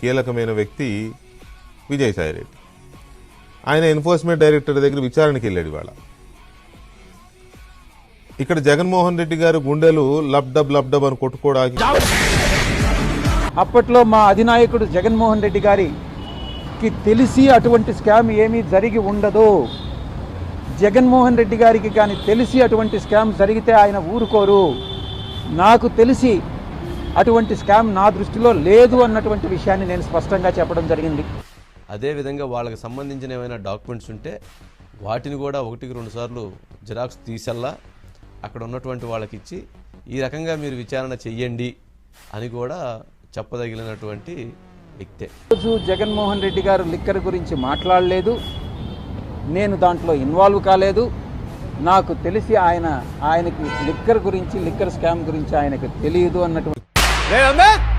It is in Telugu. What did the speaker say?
కీలకమైన వ్యక్తి విజయసాయిరెడ్డి ఆయన ఎన్ఫోర్స్మెంట్ డైరెక్టర్ దగ్గర విచారణకి వెళ్ళాడు ఇవాళ. ఇక్కడ జగన్మోహన్ రెడ్డి గారు గుండెలు లబ్డబ్ లబ్డబ్ అని కొట్టుకోవడానికి అప్పట్లో మా అధినాయకుడు జగన్మోహన్ రెడ్డి గారికి తెలిసి అటువంటి స్కామ్ ఏమీ జరిగి ఉండదు. జగన్మోహన్ రెడ్డి గారికి కానీ తెలిసి అటువంటి స్కామ్ జరిగితే ఆయన ఊరుకోరు. నాకు తెలిసి అటువంటి స్కామ్ నా దృష్టిలో లేదు అన్నటువంటి విషయాన్ని నేను స్పష్టంగా చెప్పడం జరిగింది. అదేవిధంగా వాళ్ళకి సంబంధించిన ఏమైనా డాక్యుమెంట్స్ ఉంటే వాటిని కూడా ఒకటికి రెండు సార్లు జిరాక్స్ తీసల్లా అక్కడ ఉన్నటువంటి వాళ్ళకి ఇచ్చి ఈ రకంగా మీరు విచారణ చెయ్యండి అని కూడా చెప్పదగినటువంటి వ్యక్తే. రోజు జగన్మోహన్ రెడ్డి గారు లిక్కర్ గురించి మాట్లాడలేదు. నేను దాంట్లో ఇన్వాల్వ్ కాలేదు. నాకు తెలిసి ఆయన ఆయనకి లిక్కర్ గురించి లిక్కర్ స్కామ్ గురించి ఆయనకు తెలియదు అన్నటువంటి 来人们